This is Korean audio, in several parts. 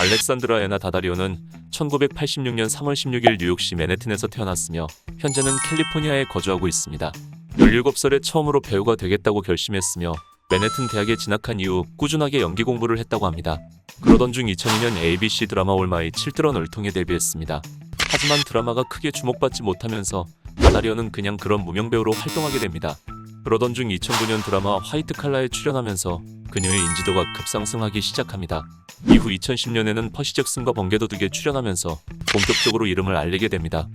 알렉산드라 에나 다다리오는 1986년 3월 16일 뉴욕시 맨해튼에서 태어났으며 현재는 캘리포니아에 거주하고 있습니다. 17살에 처음으로 배우가 되겠다고 결심했으며 맨해튼 대학에 진학한 이후 꾸준하게 연기 공부를 했다고 합니다. 그러던 중 2002년 ABC 드라마 올마이 7드런을 통해 데뷔했습니다. 하지만 드라마가 크게 주목받지 못하면서 다다리오는 그냥 그런 무명 배우로 활동하게 됩니다. 그러던 중 2009년 드라마 화이트 칼라에 출연하면서 그녀의 인지도가 급상승하기 시작합니다. 이후 2010년에는 퍼시 잭슨과 번개도둑에 출연하면서 본격적으로 이름을 알리게 됩니다.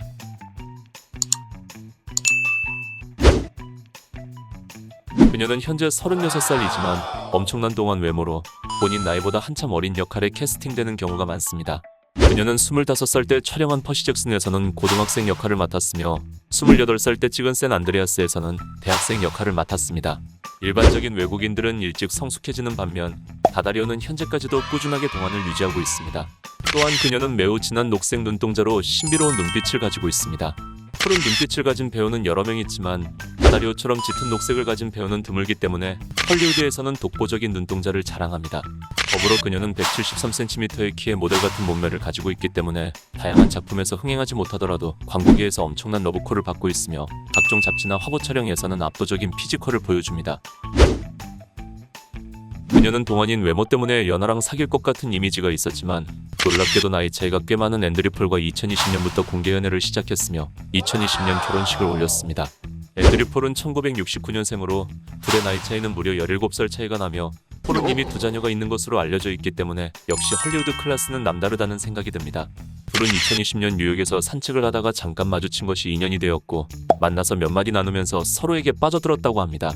그녀는 현재 36살이지만 엄청난 동안 외모로 본인 나이보다 한참 어린 역할에 캐스팅되는 경우가 많습니다. 그녀는 25살 때 촬영한 퍼시 잭슨에서는 고등학생 역할을 맡았으며 28살 때 찍은 샌 안드레아스에서는 대학생 역할을 맡았습니다. 일반적인 외국인들은 일찍 성숙해지는 반면 다다리오는 현재까지도 꾸준하게 동안을 유지하고 있습니다. 또한 그녀는 매우 진한 녹색 눈동자로 신비로운 눈빛을 가지고 있습니다. 푸른 눈빛을 가진 배우는 여러 명 있지만 다다리오처럼 짙은 녹색을 가진 배우는 드물기 때문에 헐리우드에서는 독보적인 눈동자를 자랑합니다. 더불어 그녀는 173cm의 키의 모델 같은 몸매를 가지고 있기 때문에 다양한 작품에서 흥행하지 못하더라도 광고계에서 엄청난 러브콜을 받고 있으며 각종 잡지나 화보 촬영에서는 압도적인 피지컬을 보여줍니다. 그녀는 동안인 외모 때문에 연하랑 사귈 것 같은 이미지가 있었지만 놀랍게도 나이 차이가 꽤 많은 앤드류 폴과 2020년부터 공개 연애를 시작했으며 2020년 결혼식을 올렸습니다. 앤드류폴은 1969년생으로 둘의 나이 차이는 무려 17살 차이가 나며 폴은 이미 두 자녀가 있는 것으로 알려져 있기 때문에 역시 헐리우드 클래스는 남다르다는 생각이 듭니다. 둘은 2020년 뉴욕에서 산책을 하다가 잠깐 마주친 것이 인연이 되었고 만나서 몇 마디 나누면서 서로에게 빠져들었다고 합니다.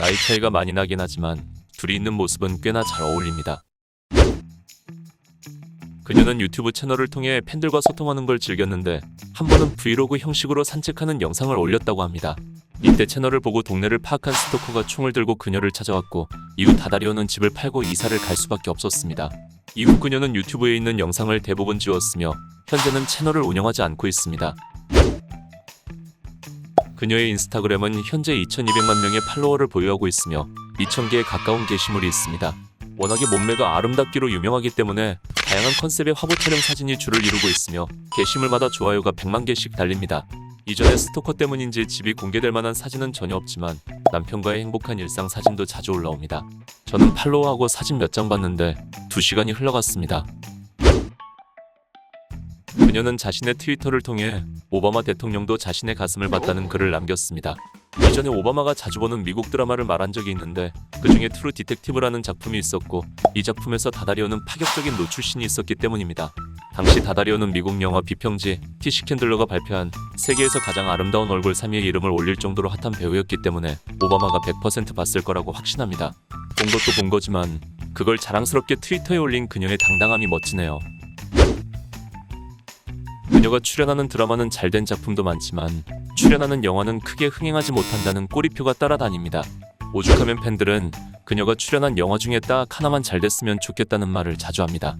나이 차이가 많이 나긴 하지만 둘이 있는 모습은 꽤나 잘 어울립니다. 그녀는 유튜브 채널을 통해 팬들과 소통하는 걸 즐겼는데 한 번은 브이로그 형식으로 산책하는 영상을 올렸다고 합니다. 이때 채널을 보고 동네를 파악한 스토커가 총을 들고 그녀를 찾아왔고 이후 다다리오는 집을 팔고 이사를 갈 수밖에 없었습니다. 이후 그녀는 유튜브에 있는 영상을 대부분 지웠으며 현재는 채널을 운영하지 않고 있습니다. 그녀의 인스타그램은 현재 2,200만 명의 팔로워를 보유하고 있으며 2,000개에 가까운 게시물이 있습니다. 워낙에 몸매가 아름답기로 유명하기 때문에 다양한 컨셉의 화보 촬영 사진이 줄을 이루고 있으며 게시물마다 좋아요가 100만 개씩 달립니다. 이전에 스토커 때문인지 집이 공개될 만한 사진은 전혀 없지만 남편과의 행복한 일상 사진도 자주 올라옵니다. 저는 팔로우하고 사진 몇 장 봤는데 2시간이 흘러갔습니다. 그녀는 자신의 트위터를 통해 오바마 대통령도 자신의 가슴을 봤다는 글을 남겼습니다. 이전에 오바마가 자주 보는 미국 드라마를 말한 적이 있는데 그 중에 트루 디텍티브라는 작품이 있었고 이 작품에서 다다리오는 파격적인 노출신이 있었기 때문입니다. 당시 다다리오는 미국 영화 비평지 티시 캔들러가 발표한 세계에서 가장 아름다운 얼굴 3위의 이름을 올릴 정도로 핫한 배우였기 때문에 오바마가 100% 봤을 거라고 확신합니다. 본 것도 본 거지만 그걸 자랑스럽게 트위터에 올린 그녀의 당당함이 멋지네요. 그녀가 출연하는 드라마는 잘된 작품도 많지만 출연하는 영화는 크게 흥행하지 못한다는 꼬리표가 따라다닙니다. 오죽하면 팬들은 그녀가 출연한 영화 중에 딱 하나만 잘 됐으면 좋겠다는 말을 자주 합니다.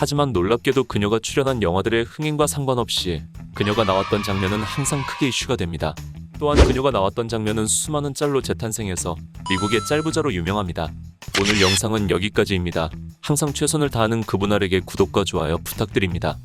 하지만 놀랍게도 그녀가 출연한 영화들의 흥행과 상관없이 그녀가 나왔던 장면은 항상 크게 이슈가 됩니다. 또한 그녀가 나왔던 장면은 수많은 짤로 재탄생해서 미국의 짤부자로 유명합니다. 오늘 영상은 여기까지입니다. 항상 최선을 다하는 그분알에게 구독과 좋아요 부탁드립니다.